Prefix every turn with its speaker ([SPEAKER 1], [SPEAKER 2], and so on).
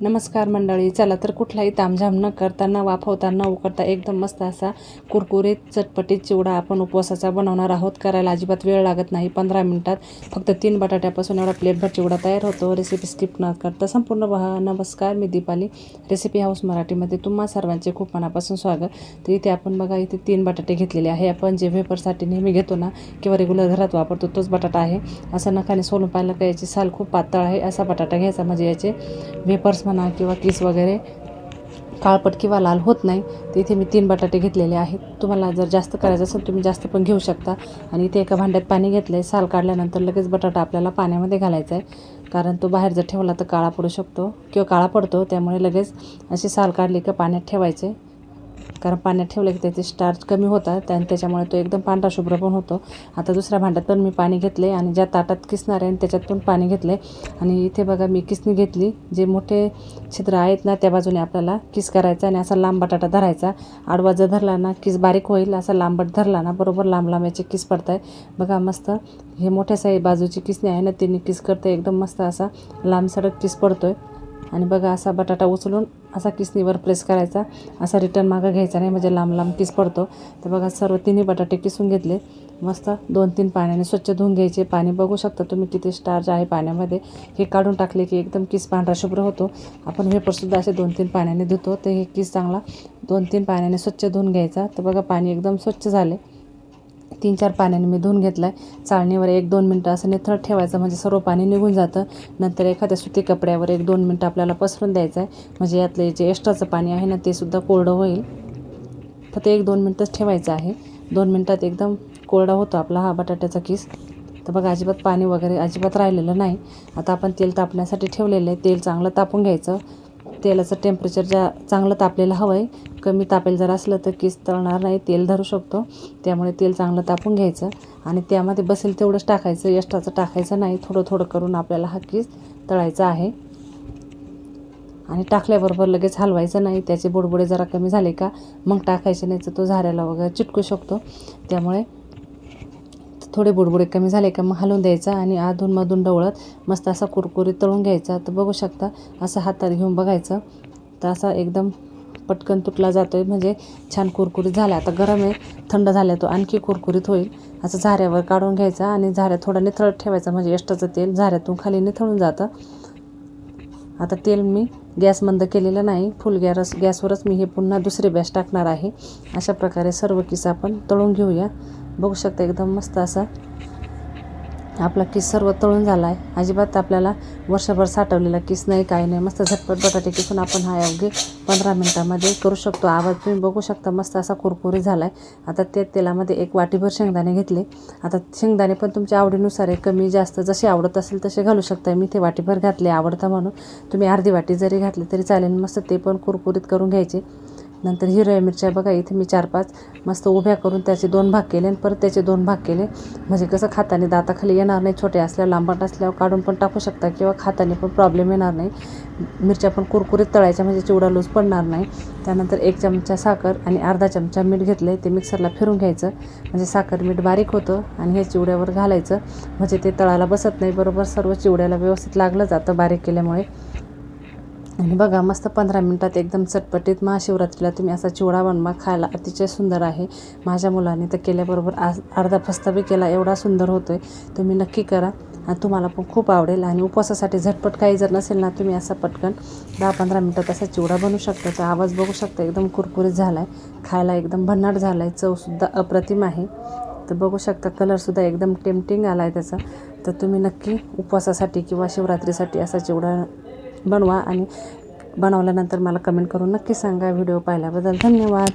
[SPEAKER 1] नमस्कार मंडळी चला तर कुठलाही तामझाम न करता न वाफवता न उकडता एकदम मस्त असा कुरकुरीत चटपटीत चिवडा आपण उपवासाचा बनवणार आहोत. करायला अजिबात वेळ लागत नाही पंधरा मिनटात. फक्त तीन बटाट्यापासून एवढा प्लेटभर चिवडा तयार होतो. रेसिपी स्किप न करता संपूर्ण पहा नमस्कार. मी दीपाली. रेसिपी हाऊस मराठीमध्ये तुम्हा सर्वांचे खूप मनापासून स्वागत. तर इथे आपण बघा इथे तीन बटाटे घेतलेले आहे. आपण जे व्हेपरसाठी नेहमी घेतो ना किंवा रेग्युलर घरात वापरतो तोच बटाटा आहे. असं नखाने सोलून पाहिलं का याची साल खूप पातळ आहे. असा बटाटा घ्यायचा म्हणजे याचे वेपर्स म्हणा किंवा किस वगैरे काळपट किंवा लाल होत नाही तर इथे मी तीन बटाटे घेतलेले आहेत. तुम्हाला जर जास्त करायचं असेल तुम्ही जास्त पण घेऊ शकता. आणि इथे एका भांड्यात पाणी घेतलं आहे साल काढल्यानंतर लगेच बटाटा आपल्याला पाण्यामध्ये घालायचा आहे. कारण तो बाहेर जर ठेवला तर काळा पडू शकतो. किंवा काळा पडतो त्यामुळे लगेच अशी साल काढली का पाण्यात ठेवायचे. कारण पाण्यात ठेवलं की त्याचे स्टार्च कमी होतात आणि त्याच्यामुळे तो एकदम पांढरा शुभ्र पण होतो. आता दुसऱ्या भांड्यात पण मी पाणी घेतले आणि ज्या ताटात किसणार आहे त्याच्यात पण पाणी घेतले आणि इथे बघा मी किसणी घेतली. जे मोठे छिद्र आहेत ना त्या बाजूने आपल्याला किस करायचा आणि असा लांब बटाटा धरायचा. आडवा जर धरला ना किस बारीक होईल. असा लांबट धरला ना बरोबर लांब लांब याचे किस पडत आहे बघा मस्त. हे मोठ्या साई बाजूची किसणी आहे ना त्यांनी किस करते एकदम मस्त असा लांब सडक किस पडतो आहे आणि बघा असा बटाटा उचलून असा किसनीवर प्रेस करायचा. असा रिटर्न मागं घ्यायचा नाही म्हणजे लांब लांब किस पडतो. तर बघा सर्व तिन्ही बटाटे किसून घेतले. मस्त दोन तीन पाण्याने स्वच्छ धुवून घ्यायचे. पाणी बघू शकता तुम्ही किती स्टार्च आहे पाण्यामध्ये. हे काढून टाकले की एकदम किस पांढरा शुभ्र होतो. आपण वेपरसुद्धा असे दोन तीन पाण्याने धुतो. ते हे किस चांगला दोन तीन पाण्याने स्वच्छ धुवून घ्यायचा. तर बघा पाणी एकदम स्वच्छ झाले. तीन चार पाण्याने मी धुवून घेतलं आहे चाळणीवर एक दोन मिनटं असं निथळ ठेवायचं म्हणजे सर्व पाणी निघून जातं. नंतर एखाद्या सुती कपड्यावर एक दोन मिनटं आपल्याला पसरून द्यायचं आहे म्हणजे यातले जे एक्स्ट्राचं पाणी आहे ना ते सुद्धा कोरडं होईल. फक्त एक दोन मिनटंच ठेवायचं आहे. दोन मिनटात एकदम कोरडा होतो आपला हा बटाट्याचा किस. तर बघा अजिबात पाणी वगैरे अजिबात राहिलेलं नाही. आता आपण तेल तापण्यासाठी ठेवलेलं आहे. तेल चांगलं तापून घ्यायचं. तेलाचं टेम्परेचर ज्या चांगलं तापलेलं हवं आहे कमी तापेल जर असलं तर किस तळणार नाही तेल धरू शकतो. त्यामुळे तेल चांगलं तापून घ्यायचं आणि त्यामध्ये बसेल तेवढंच टाकायचं एक्स्ट्राचं टाकायचं नाही. थोडं थोडं करून आपल्याला हा किस तळायचा आहे. आणि टाकल्याबरोबर लगेच हलवायचं नाही. त्याचे बुडबुडे जरा कमी झाले का मग टाकायचे नाही तर तो झाऱ्याला वगैरे चिटकू शकतो. त्यामुळे थोडे बुडबुडे कमी झाले का मग हलवून द्यायचा आणि अधूनमधून डवळत मस्त असा कुरकुरीत तळून घ्यायचा. तर बघू शकता असं हातात घेऊन बघायचं. तर असा एकदम पटकन तुटला जातो आहे म्हणजे छान कुरकुरीत झाला. आता गरम आहे थंड झाल्या तो आणखी कुरकुरीत होईल. असं झाऱ्यावर काढून घ्यायचा आणि झाऱ्या थोडा निथळत ठेवायचा. म्हणजे एष्टाचं तेल झाऱ्यातून खाली निथळून जातं. आता तेल मी गॅस बंद केलेलं नाही. फुल गॅस गॅसवरच मी हे पुन्हा दुसरे बॅस टाकणार आहे. अशा प्रकारे सर्व किस आपण तळून घेऊया. बघू शकता एकदम मस्त असा. आपला किस सर्व तळून झाला आहे अजिबात आपल्याला वर्षभर साठवलेला किस नाही काही नाही. मस्त झटपट बटाटे किसून आपण हा अवघे पंधरा मिनटामध्ये करू शकतो. आवाज तुम्ही बघू शकता मस्त असा कुरकुरी झाला आहे आता त्या तेलामध्ये एक वाटीभर शेंगदाणे घेतले. आता शेंगदाणे पण तुमच्या आवडीनुसार आहे. कमी जास्त जसे आवडत असेल तसे घालू शकता मी ते वाटीभर घातले आवडतं म्हणून. तुम्ही अर्धी वाटी जरी घातली तरी चालेल. मस्त ते पण कुरकुरीत करून घ्यायचे. नंतर हिरव्या मिरच्या बघा इथे मी चार पाच मस्त उभ्या करून त्याचे दोन भाग केले आणि परत त्याचे दोन भाग केले. म्हणजे कसं खाताने दाताखाली येणार नाही छोटे असल्यावर लांबट असल्यावर काढून पण टाकू शकता किंवा खाताने पण प्रॉब्लेम येणार नाही. मिरच्या पण कुरकुरीत तळायच्या म्हणजे चिवडा लूज पडणार नाही. त्यानंतर एक चमचा साखर आणि अर्धा चमचा मीठ घेतलं ते मिक्सरला फिरून घ्यायचं. म्हणजे साखर मीठ बारीक होतं आणि हे चिवड्यावर घालायचं. म्हणजे ते तळाला बसत नाही बरोबर? सर्व चिवड्याला व्यवस्थित लागलं जातं बारीक केल्यामुळे. आणि बघा मस्त पंधरा मिनटात एकदम चटपटीत महाशिवरात्रीला तुम्ही असा चिवडा बनवा खायला अतिशय सुंदर आहे. माझ्या मुलाने तर केल्याबरोबर आज अर्धा फस्ता बी केला एवढा सुंदर होतो आहे तुम्ही नक्की करा. आणि तुम्हाला पण खूप आवडेल. आणि उपवासासाठी झटपट काही जर नसेल ना तुम्ही असा पटकन दहा पंधरा मिनटात असा चिवडा बनवू शकता. तर आवाज बघू शकता एकदम कुरकुरीत झाला आहे खायला एकदम भन्नाट झाला आहे चवसुद्धा अप्रतिम आहे. तर बघू शकता कलरसुद्धा एकदम टेम्पटिंग आला आहे त्याचा. तर तुम्ही नक्की उपवासासाठी किंवा शिवरात्रीसाठी असा चिवडा बनवा आणि बनवल्यानंतर मला कमेंट करून नक्की सांगा. व्हिडिओ पाहिल्याबद्दल धन्यवाद.